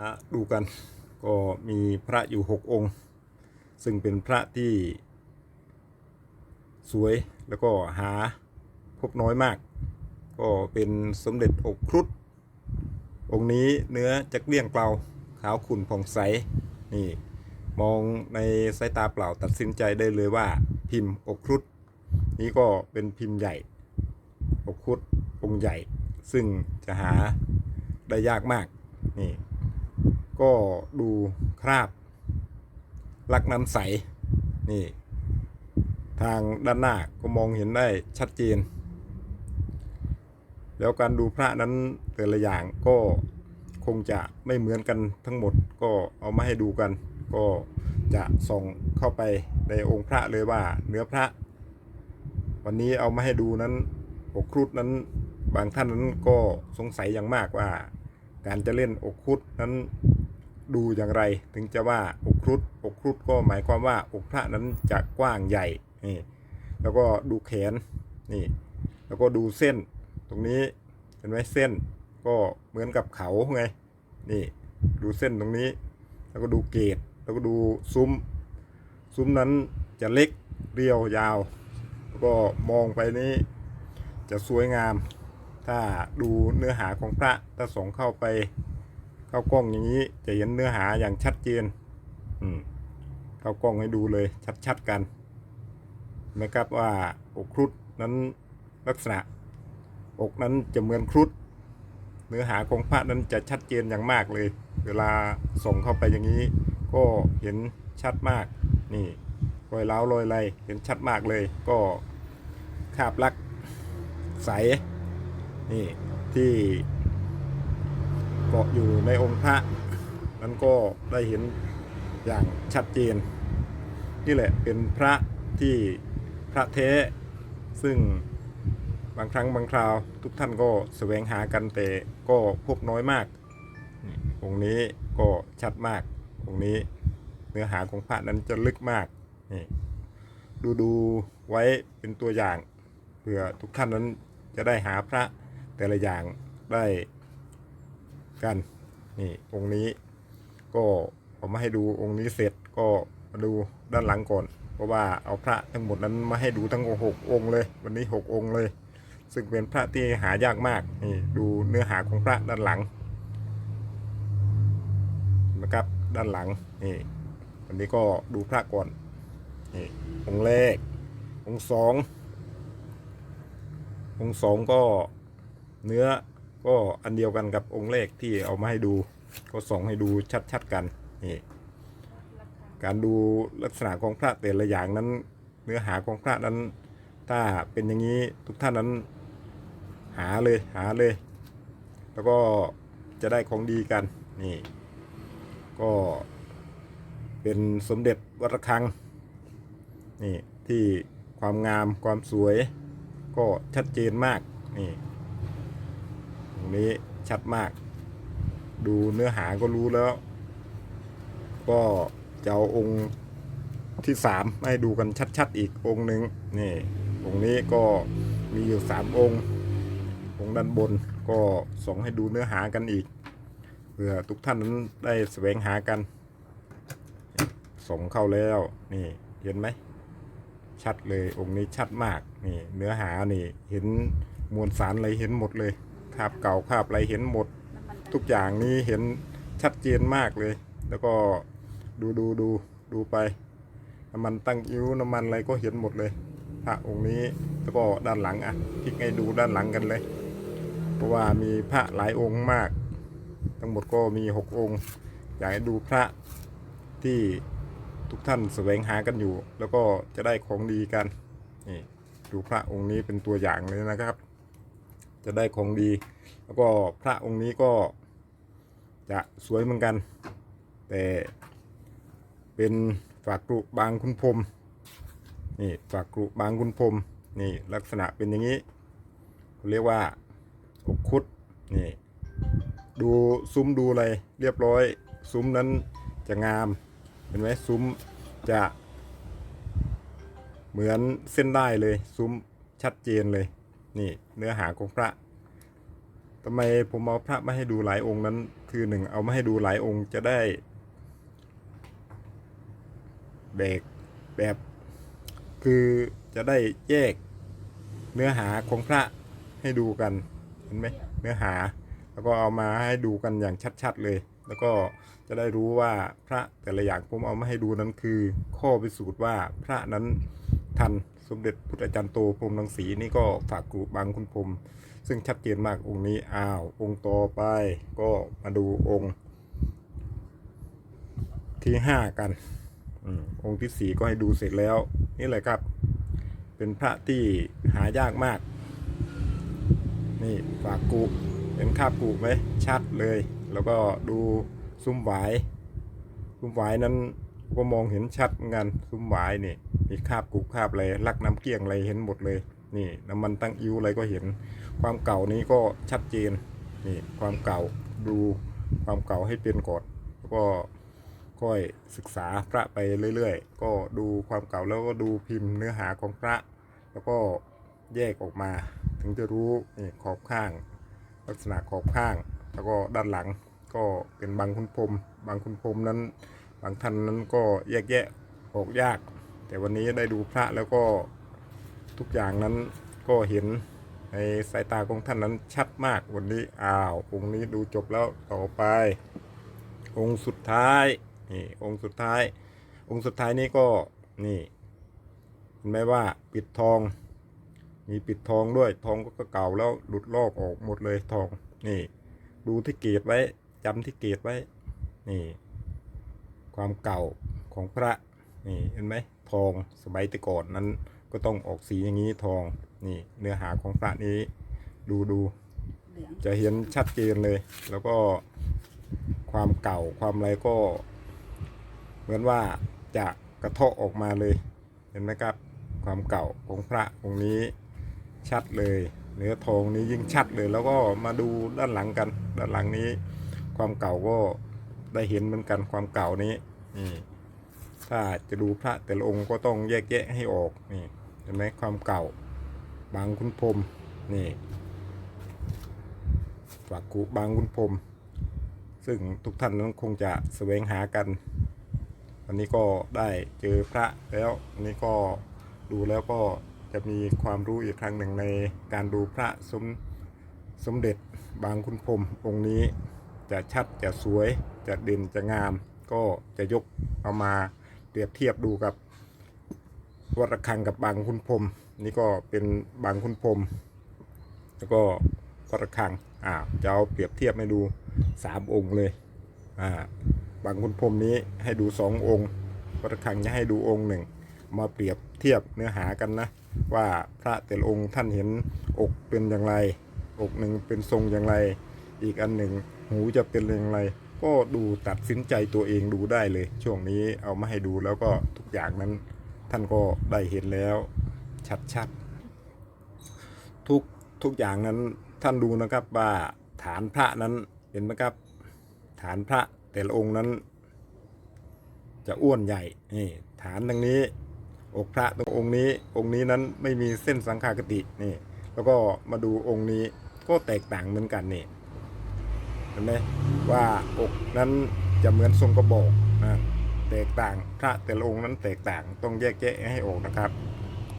มาดูกันก็มีพระอยู่หกองค์ ซึ่งเป็นพระที่สวยแล้วก็หาพบน้อยมาก ก็เป็นสมเด็จอกครุฑองค์นี้เนื้อจะเกลี้ยงเกลาขาวขุ่นผ่องใสนี่มองในสายตาเปล่าตัดสินใจได้เลยว่าพิมพ์อกครุฑนี้ก็เป็นพิมพ์ใหญ่อกครุฑองค์ใหญ่ ซึ่งจะหาได้ยากมากนี่ ก็ดูคราบลักน้ำใส นี่ ทางด้านหน้าก็มองเห็นได้ชัดเจน แล้วการดูพระนั้นแต่ละอย่างก็คงจะไม่เหมือนกันทั้งหมดก็เอามาให้ดูกัน ก็จะส่งเข้าไปในองค์พระเลยว่าเนื้อพระ วันนี้เอามาให้ดูนั้นอกครุฑนั้นบางท่านนั้นก็สงสัยอย่างมากว่า การจะเล่นอกครุฑนั้น ดูอย่างไร ถึงจะว่าอกครุฑอกครุฑก็หมายความว่าอกพระนั้นจะกว้างใหญ่นี่แล้วก็ดูแขนนี่แล้วก็ดูเส้นตรงนี้เห็นไหมเส้นก็เหมือนกับเขาไงนี่ดูเส้นตรงนี้ แล้วก็ดูเกตแล้วก็ดูซุ้ม ซุ้มนั้นจะเล็กเรียวยาว แล้วก็มองไปนี้จะสวยงาม ถ้าดูเนื้อหาของพระถ้าส่องเข้าไป เข้ากล้องอย่างนี้จะเห็นเนื้อหาอย่างชัดเจนอืมเข้ากล้องให้ดูเลยชัดๆกันนะครับว่าอกครุฑนั้นลักษณะ อกนั้นจะเหมือนครุฑเนื้อหาของพระนั้นจะชัดเจนอย่างมากเลย เวลาส่งเข้าไปอย่างนี้ ก็เห็นชัดมากนี่รอยเล้ารอยไรเห็นชัดมากเลย ก็คาบลักใสนี่ที่ เกาะอยู่ในองค์พระนั้นก็ได้เห็นอย่างชัดเจน นี่แหละเป็นพระที่พระเทซึ่งบางครั้งบางคราว ทุกท่านก็แสวงหากันแต่ก็พบน้อยมาก องค์นี้ก็ชัดมาก องค์นี้เนื้อหาของพระนั้นจะลึกมากนี่ดูดูไว้เป็นตัวอย่างเพื่อทุกท่านนั้นจะได้หาพระแต่ละอย่างได้ กัน นี่องค์นี้ ก็ผมมาให้ดูองค์นี้เสร็จก็มาดูด้านหลังก่อน เพราะว่าเอาพระทั้งหมดนั้นมาให้ดูทั้งหกองค์เลย วันนี้หกองค์เลย ซึ่งเป็นพระที่หายากมากนี่ดูเนื้อหาของพระด้านหลังนะครับด้านหลังนี่วันนี้ก็ดูพระก่อนนี่องค์แรกองค์สององค์สองก็เนื้อ ก็อันเดียวกันกับองค์แรกที่เอามาให้ดู ก็ส่องให้ดูชัดๆกันนี่การดูลักษณะของพระแต่ละอย่างนั้น เนื้อหาของพระนั้น ถ้าเป็นอย่างนี้ทุกท่านนั้นหาเลยหาเลย แล้วก็จะได้ของดีกันนี่ก็เป็นสมเด็จวัดระฆังนี่ที่ความงามความสวยก็ชัดเจนมากนี่ ตรงนี้ชัดมาก ดูเนื้อหาก็รู้แล้ว ก็จะเอาองค์ที่สามให้ดูกันชัดๆอีกองค์หนึ่งนี่องค์นี้ก็มีอยู่สามองค์องค์ด้านบนก็ส่งให้ดูเนื้อหากันอีกเพื่อทุกท่านนั้นได้แสวงหากัน ส่งเข้าแล้วนี่เห็นไหมชัดเลยองค์นี้ชัดมากนี่เนื้อหานี่เห็นมวลสารอะไรเห็นหมดเลย คราบเก่าคราบอะไรเห็นหมด ทุกอย่างนี้เห็นชัดเจนมากเลย แล้วก็ดูดูดูดูไปน้ำมันตั้งอิ้วน้ำมันอะไรก็เห็นหมดเลยพระองค์นี้แล้วก็ด้านหลังอะพลิกให้ดูด้านหลังกันเลย เพราะว่ามีพระหลายองค์มาก ทั้งหมดก็มีหกองค์อยากให้ดูพระที่ทุกท่านแสวงหากันอยู่ แล้วก็จะได้ของดีกันนี่ดูพระองค์นี้เป็นตัวอย่างเลยนะครับ จะได้ของดี แล้วก็พระองค์นี้ก็จะสวยเหมือนกัน แต่เป็นฝากกรุบางคุณพรมนี่ฝากกรุบางคุณพรมนี่ลักษณะเป็นอย่างนี้เขาเรียกว่าอกคุดนี่ดูซุ้มดูอะไรเรียบร้อย ซุ้มนั้นจะงามเห็นไหมซุ้มจะเหมือนเส้นได้เลย ซุ้มชัดเจนเลย นี่เนื้อหาของพระทำไมผมเอาพระมาให้ดูหลายองค์นั้น คือหนึ่งเอามาให้ดูหลายองค์จะได้แบกแบบคือจะได้แยกเนื้อหาของพระให้ดูกันเห็นไหมเนื้อหา แล้วก็เอามาให้ดูกันอย่างชัดๆเลย แล้วก็จะได้รู้ว่าพระแต่ละอย่างผมเอามาให้ดูนั้นคือ ข้อพิสูจน์ว่าพระนั้น ทัน สมเด็จพุทธอาจารย์โตพรมรังสีนี่ก็ฝากกรุบางคุณพรมซึ่งชัดเจนมากองค์นี้อ้าว องค์ต่อไปก็มาดูองค์ที่ห้ากันอมองค์ที่สี่ก็ให้ดูเสร็จแล้ว นี่แหละครับ เป็นพระที่หายากมาก นี่ฝากกุเห็นคาบกุไหมชัดเลย แล้วก็ดูซุ้มหวายซุ้มหวายนั้น ก็มองเห็นชัดเหมือนซุ้มหวายนี่มีคาบกุคาบอะไรลักน้ำเกลี้ยงอะไรเห็นหมดเลย นี่น้ำมันตั้งอิ้วอะไรก็เห็น ความเก่านี้ก็ชัดเจนนี่ความเก่าดูความเก่าให้เป็นก่อนแล้วก็ค่อยศึกษาพระไปเรื่อยๆ ก็ดูความเก่าแล้วก็ดูพิมพ์เนื้อหาของพระ แล้วก็แยกออกมา ถึงจะรู้นี่ขอบข้าง ลักษณะขอบข้าง แล้วก็ด้านหลังก็เป็นบางคุณพรมบางคุณพรมนั้น บางท่านนั้นก็แยกแยะออกยาก แต่วันนี้ได้ดูพระแล้วก็ทุกอย่างนั้นก็เห็นในสายตาของท่านนั้นชัดมากวันนี้อ้าวองค์นี้ดูจบแล้วต่อไป องค์สุดท้ายนี่องค์สุดท้าย องค์สุดท้ายนี้ก็นี่เห็นไหมว่าปิดทอง มีปิดทองด้วยทองก็เก่าแล้วหลุดลอกออกหมดเลยทองนี่ ดูที่เกตไว้จำที่เกตไว้นี่ ความเก่าของพระนี่เห็นไหมทองสมัยแต่ก่อนนั้นก็ต้องออกสีอย่างนี้ทองนี่เนื้อหาของพระนี้ดูดูเหลืองจะเห็นชัดเจนเลย แล้วก็ความเก่าความอะไรก็ เหมือนว่าจะกระเทาะออกมาเลย เห็นไหมครับ ความเก่าของพระองค์นี้ชัดเลย เนื้อทองนี้ยิ่งชัดเลย แล้วก็มาดูด้านหลังกัน ด้านหลังนี้ ความเก่าก็ ได้เห็นเหมือนกันความเก่านี้นี่ถ้าจะดูพระแต่ละองค์ก็ต้องแยกแยะให้ออกนี่เห็นไหมความเก่า บางคุณพรหมนี่ฝากกุบางคุณพรหมซึ่งทุกท่านนั้นคงจะแสวงหากัน วันนี้ก็ได้เจอพระแล้ววันนี้ก็ดูแล้วก็จะมีความรู้อีกครั้งหนึ่งในการดูพระสมสมเด็จบางคุณพรหมองค์นี้จะชัดจะสวย จะเด่นจะงาม ก็จะยกเอามาเปรียบเทียบดูกับวัดระฆังกับบางคุณพรมนี่ก็เป็นบางคุณพรมแล้วก็วัดระฆังอ่าจะเอาเปรียบเทียบให้ดูสามองค์เลยอ่าบางคุณพรมนี้ให้ดูสององค์วัดระฆังจะให้ดูองค์หนึ่งมาเปรียบเทียบเนื้อหากันนะ ว่าพระแต่ละองค์ท่านเห็นอกเป็นอย่างไร อกหนึ่งเป็นทรงอย่างไร อีกอันหนึ่งหูจะเป็นอย่างไร ก็ดูตัดสินใจตัวเองดูได้เลย ช่วงนี้เอามาให้ดูแล้วก็ทุกอย่างนั้นท่านก็ได้เห็นแล้วชัดๆทุกทุกอย่างนั้นท่านดูนะครับว่าฐานพระนั้นเห็นไหมครับ ฐานพระแต่ละองค์นั้น จะอ้วนใหญ่นี่ฐานตรงนี้ อกพระตรงองค์นี้องค์นี้นั้นไม่มีเส้นสังขากตินี่ แล้วก็มาดูองค์นี้ก็แตกต่างเหมือนกันนี่เห็นไหม ว่าอกนั้นจะเหมือนทรงกระบอกนะแตกต่างพระแต่ละองค์นั้นแตกต่างต้องแยกแยะให้ออกนะครับ